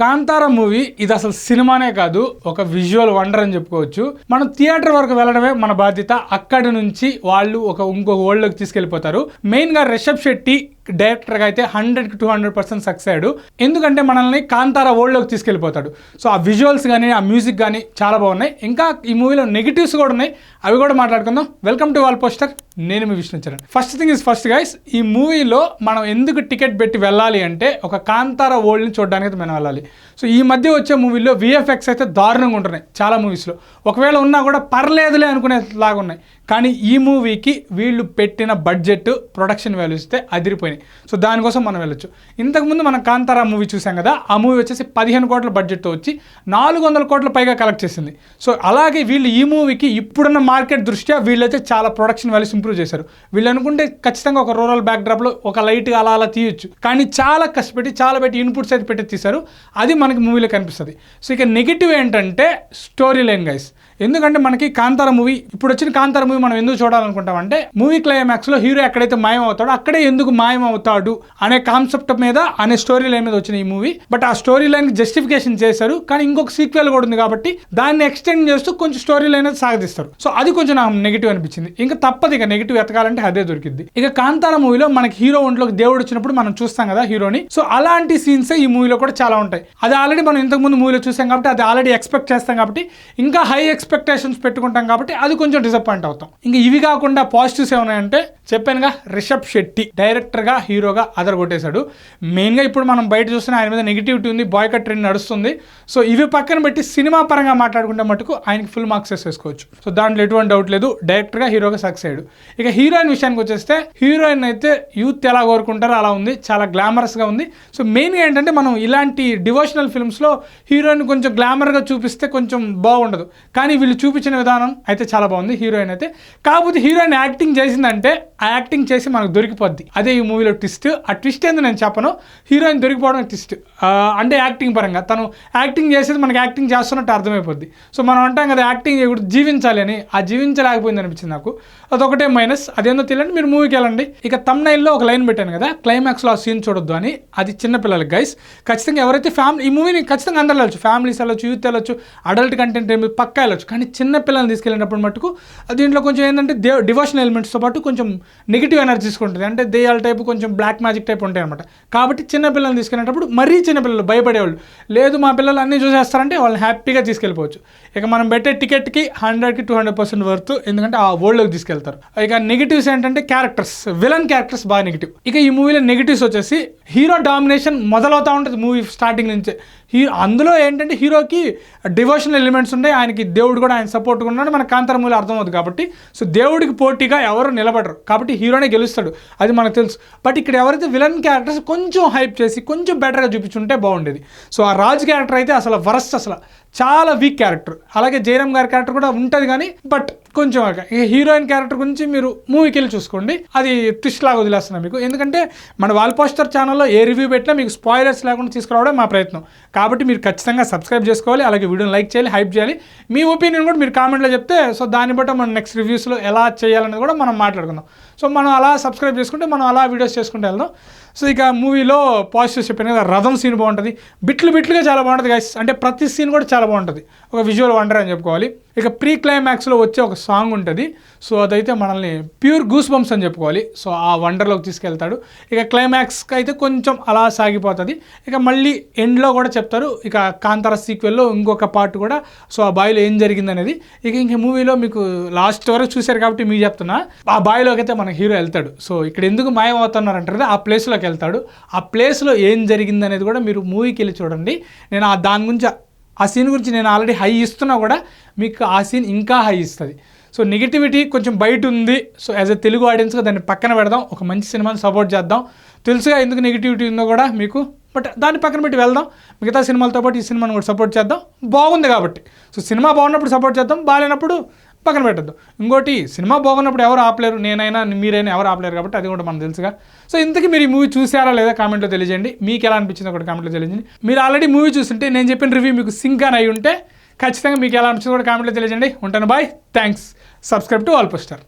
Kantara movie ఇది అసలు సినిమానే కాదు ఒక విజువల్ వండర్ అని చెప్పుకోవచ్చు. మనం థియేటర్ వరకు వెళ్ళడమే మన బాధ్యత. అక్కడి నుంచి వాళ్ళు ఒక ఇంకొక వరల్డ్లోకి తీసుకెళ్ళిపోతారు. మెయిన్గా రిషబ్ శెట్టి డైరెక్టర్గా అయితే హండ్రెడ్కి టూ హండ్రెడ్ పర్సెంట్ సక్సెస్ అయ్యాడు. ఎందుకంటే మనల్ని కాంతార వరల్డ్లోకి తీసుకెళ్ళిపోతాడు. సో ఆ విజువల్స్ కానీ ఆ మ్యూజిక్ కానీ చాలా బాగున్నాయి. ఇంకా ఈ మూవీలో నెగిటివ్స్ కూడా ఉన్నాయి. అవి కూడా మాట్లాడుకుందాం. వెల్కమ్ టు వాల్ పోస్టర్ నేను మీ Vishnu Charan first thing is first guys ఈ మూవీలో మనం ఎందుకు టికెట్ పెట్టి వెళ్ళాలి అంటే ఒక కాంతార వరల్డ్ని చూడడానికి మనం వెళ్ళాలి. సో ఈ మధ్య వచ్చే మూవీలో విఎఫ్ఎక్స్ అయితే దారుణంగా ఉంటున్నాయి చాలా మూవీస్లో ఒకవేళ ఉన్నా కూడా పర్లేదులే అనుకునేలాగా ఉన్నాయి. కానీ ఈ మూవీకి వీళ్ళు పెట్టిన బడ్జెట్ ప్రొడక్షన్ వాల్యూస్ అయితే అదిరిపోయినాయి. సో దానికోసం మనం వెళ్ళొచ్చు. ఇంతకుముందు మనం కాంతారా మూవీ చూసాం కదా ఆ మూవీ వచ్చేసి పదిహేను కోట్ల బడ్జెట్తో వచ్చి నాలుగు వందల కోట్ల పైగా కలెక్ట్ చేసింది. సో అలాగే వీళ్ళు ఈ మూవీకి ఇప్పుడున్న మార్కెట్ దృష్ట్యా వీళ్ళైతే చాలా ప్రొడక్షన్ వాల్యూస్ ఇంప్రూవ్ చేశారు. వీళ్ళు అనుకుంటే ఖచ్చితంగా ఒక రూరల్ బ్యాక్డ్రాప్లో ఒక లైట్గా అలా అలా తీయొచ్చు. కానీ చాలా కష్టపెట్టి చాలా పెట్టి ఇన్పుట్స్ అయితే పెట్టి తీశారు. అది మనకి మూవీలో కనిపిస్తుంది. సో ఇక నెగిటివ్ ఏంటంటే స్టోరీ లైన్ గైస్ ఎందుకంటే మనకి కాంతార మూవీ ఇప్పుడు వచ్చిన కాంతార మూవీ మనం ఎందుకు చూడాలనుకుంటాం అంటే మూవీ క్లైమాక్స్లో హీరో ఎక్కడైతే మాయం అవుతాడో అక్కడే ఎందుకు మాయం అవుతాడు అనే కాన్సెప్ట్ మీద అనే స్టోరీ లైన్ మీద వచ్చిన ఈ మూవీ. బట్ ఆ స్టోరీ లైన్ జస్టిఫికేషన్ చేశారు కానీ ఇంకొక సీక్వెల్ కూడా ఉంది కాబట్టి దాన్ని ఎక్స్టెండ్ చేస్తూ కొంచెం స్టోరీ లైన్ అయితే సో అది కొంచెం నాకు నెగిటివ్ అనిపించింది. ఇంకా తప్పదు ఇక నెగిటివ్ ఎతకాలంటే అదే దొరికింది ఇక కాంతార మూవీలో మనకి హీరో ఒంట్లోకి దేవుడు వచ్చినప్పుడు మనం చూస్తాం కదా హీరోని. సో అలాంటి సీన్స్ ఈ మూవీలో కూడా చాలా ఉంటాయి. అది ఆల్రెడీ మనం ఇంతకుముందు మూవీలో చూసాం కాబట్టి అది ఆల్రెడీ ఎక్స్పెక్ట్ చేస్తాం కాబట్టి ఇంకా హై ఎక్స్పెక్టేషన్స్ పెట్టుకుంటాం కాబట్టి అది కొంచెం డిసప్పాయింట్ అవుతాం. ఇంకా ఇవి కాకుండా పాజిటివ్స్ ఏమన్నాయంటే చెప్పానుగా రిషబ్ శెట్టి డైరెక్టర్గా హీరోగా అదర్ కొట్టేశాడు మెయిన్గా ఇప్పుడు మనం బయట చూస్తున్న ఆయన మీద నెగిటివిటీ ఉంది బాయ్కట్ ట్రెండ్ నడుస్తుంది. సో ఇవి పక్కన పెట్టి సినిమా పరంగా మాట్లాడుకుంటే మటుకు ఆయనకి ఫుల్ మార్క్స్ వేసుకోవచ్చు సో దాంట్లో ఎటువంటి డౌట్ లేదు డైరెక్టర్గా హీరోగా సక్సెస్ అయ్యాడు. ఇక హీరోయిన్ విషయానికి వచ్చేస్తే హీరోయిన్ అయితే యూత్ ఎలా కోరుకుంటారో అలా ఉంది చాలా గ్లామరస్గా ఉంది. సో మెయిన్గా ఏంటంటే మనం ఇలాంటి డివోషనల్ ఫిల్మ్స్లో హీరోయిన్ కొంచెం గ్లామర్గా చూపిస్తే కొంచెం బాగుండదు. కానీ వీళ్ళు చూపించిన విధానం అయితే చాలా బాగుంది హీరోయిన్ అయితే. కాకపోతే హీరోయిన్ యాక్టింగ్ చేసిందంటే ఆ యాక్టింగ్ చేసి మనకు దొరికిపోద్ది. అదే ఈ మూవీలో ట్విస్ట్ ఆ ట్విస్ట్ ఏందో నేను చెప్పను. హీరోయిన్ దొరికిపోవడం ట్విస్ట్ అంటే యాక్టింగ్ పరంగా. తను యాక్టింగ్ చేసేది మనకి యాక్టింగ్ చేస్తున్నట్టు అర్థమైపోద్ది. సో మనం అంటాం కదా యాక్టింగ్ చేయకూడదు జీవించాలి అని. ఆ జీవించలేకపోయింది అనిపించింది నాకు. అదొకటే మైనస్ అదేందో తెలియండి మీరు మూవీకి వెళ్ళండి. ఇక తమ్నైల్లో ఒక లైన్ పెట్టాను కదా క్లైమాక్స్లో ఆ సీన్ చూడొద్దు అని. అది చిన్నపిల్లలకి గైస్ ఖచ్చితంగా ఎవరైతే ఫ్యామిలీ ఈ మూవీని ఖచ్చితంగా అందరూ వెళ్ళచ్చు. ఫ్యామిలీస్ వెళ్ళొచ్చు యూత్ వెళ్ళచ్చు అడల్ట్ కంటెంట్ ఏమి పక్కా వెళ్ళచ్చు. కానీ చిన్న పిల్లల్ని తీసుకెళ్ళినప్పుడు మటుకు దీంట్లో కొంచెం ఏంటంటే దే డివోషన్ ఎలిమెంట్స్తో పాటు కొంచెం నెగిటివ్ ఎనర్జీస్ ఉంటుంది అంటే దెయ్యాల టైపు కొంచెం బ్లాక్ మ్యాజిక్ టైప్ ఉంటాయి అనమాట కాబట్టి చిన్న పిల్లల్ని తీసుకెళ్ళేటప్పుడు మరీ చిన్న పిల్లలు భయపడేవాళ్ళు. లేదు మా పిల్లలు అన్నీ చూసేస్తారంటే వాళ్ళని హ్యాపీగా తీసుకెళ్ళిపోవచ్చు. ఇక మనం పెట్టే టికెట్కి హండ్రెడ్కి టూ హండ్రెడ్ పర్సెంట్ వర్త్ ఎందుకంటే ఆ వరల్డ్లోకి తీసుకెళ్తారు. ఇక నెగిటివ్స్ ఏంటంటే క్యారెక్టర్స్ విలన్ క్యారెక్టర్స్ బాగా నెగిటివ్ ఇక ఈ మూవీలో నెగిటివ్స్ వచ్చేసి హీరో డామినేషన్ మొదలవుతూ ఉంటుంది మూవీ స్టార్టింగ్ నుంచే. హీ అందులో ఏంటంటే హీరోకి డివోషనల్ ఎలిమెంట్స్ ఉన్నాయి ఆయనకి దేవుడు కూడా ఆయన సపోర్ట్గా ఉన్నాడు. మన కాంతరమూలి అర్థమవుతుంది కాబట్టి. సో దేవుడికి పోటీగా ఎవరు నిలబడరు. కాబట్టి హీరోనే గెలుస్తాడు. అది మనకు తెలుసు. బట్ ఇక్కడ ఎవరైతే విలన్ క్యారెక్టర్స్ కొంచెం హైప్ చేసి కొంచెం బెటర్గా చూపించుంటే బాగుండేది. సో ఆ రాజు క్యారెక్టర్ అయితే అసలు వరస్ట్ అసలు. చాలా వీక్ క్యారెక్టర్ అలాగే జయరామ్ గారి క్యారెక్టర్ కూడా ఉంటుంది కానీ బట్ కొంచెం హీరోయిన్ క్యారెక్టర్ గురించి మీరు మూవీకి వెళ్ళి చూసుకోండి. అది ట్విస్ట్ లాగా వదిలేస్తున్నాను మీకు. ఎందుకంటే మన వాల్ పోస్టర్ ఛానల్లో ఏ రివ్యూ పెట్టినా మీకు స్పాయిలర్స్ లేకుండా తీసుకురావడం మా ప్రయత్నం. కాబట్టి మీరు ఖచ్చితంగా సబ్స్క్రైబ్ చేసుకోవాలి అలాగే వీడియోని లైక్ చేయాలి హైప్ చేయాలి. మీ ఒపీనియన్ కూడా మీరు కామెంట్లో చెప్తే సో దాన్ని బట్టి మనం నెక్స్ట్ రివ్యూస్లో ఎలా చేయాలనేది కూడా మనం మాట్లాడుకుందాం. సో మనం అలా సబ్స్క్రైబ్ చేసుకుంటే మనం అలా వీడియోస్ చేసుకుంటూ వెళ్దాం. సో ఇక మూవీలో పాజిటివ్స్ చెప్పాను కదా రథం సీన్ బాగుంటుంది. బిట్లు బిట్లుగా చాలా బాగుంటుంది గైస్ అంటే ప్రతి సీన్ కూడా చాలా బాగుంటుంది. ఒక విజువల్ వండర్ అని చెప్పుకోవాలి. ఇక ప్రీ క్లైమాక్స్లో వచ్చే ఒక సాంగ్ ఉంటుంది. సో అదైతే మనల్ని ప్యూర్ గూస్ బంప్స్ అని చెప్పుకోవాలి. సో ఆ వండర్లోకి తీసుకెళ్తాడు. ఇక క్లైమాక్స్కి అయితే కొంచెం అలా సాగిపోతుంది. ఇక మళ్ళీ ఎండ్లో కూడా చెప్తారు. ఇక కాంతార సీక్వెల్లో ఇంకొక పార్ట్ కూడా. సో ఆ బాయిలో ఏం జరిగింది అనేది ఇక ఇంక మూవీలో మీకు లాస్ట్ వరకు చూశారు కాబట్టి మీకు చెప్తున్నా. ఆ బాయిలోకి అయితే మన హీరో వెళ్తాడు. సో ఇక్కడ ఎందుకు మాయం అవుతున్నారు అంటారు ఆ ప్లేస్లోకి వెళ్తాడు. ఆ ప్లేస్లో ఏం జరిగింది అనేది కూడా మీరు మూవీకి వెళ్ళి చూడండి. నేను ఆ దాని గురించి ఆ సీన్ గురించి నేను ఆల్రెడీ హై ఇస్తున్నా కూడా మీకు ఆ సీన్ ఇంకా హై ఇస్తుంది. సో నెగిటివిటీ కొంచెం బయట ఉంది. సో యాజ్ ఎ తెలుగు ఆడియన్స్గా దాన్ని పక్కన పెడదాం. ఒక మంచి సినిమాని సపోర్ట్ చేద్దాం. తెలుసుగా ఎందుకు నెగిటివిటీ ఉందో కూడా మీకు బట్ దాన్ని పక్కన పెట్టి వెళ్దాం. మిగతా సినిమాలతో పాటు ఈ సినిమాని కూడా సపోర్ట్ చేద్దాం. బాగుంది కాబట్టి. సో సినిమా బాగున్నప్పుడు సపోర్ట్ చేద్దాం. బాగాలేనప్పుడు పక్కన పెట్టద్దు. ఇంకోటి సినిమా బాగున్నప్పుడు ఎవరు ఆపలేరు? నేనైనా మీరైనా ఎవరు ఆపలేరు కాబట్టి అది కూడా మనకు తెలుసుగా. సో ఇంతకీ మీరు ఈ మూవీ చూసారా లేదా కామెంట్లో తెలియజేయండి. మీకు ఎలా అనిపించిందో కూడా కామెంట్లో తెలియజేయండి. మీరు ఆల్రెడీ మూవీ చూస్తుంటే నేను చెప్పిన రివ్యూ మీకు సింక్ అని అయి ఉంటే ఖచ్చితంగా మీకు ఎలా అనిపించిందో కూడా కామెంట్లో తెలియజేయండి. ఉంటాను bye. Thanks subscribe to all poster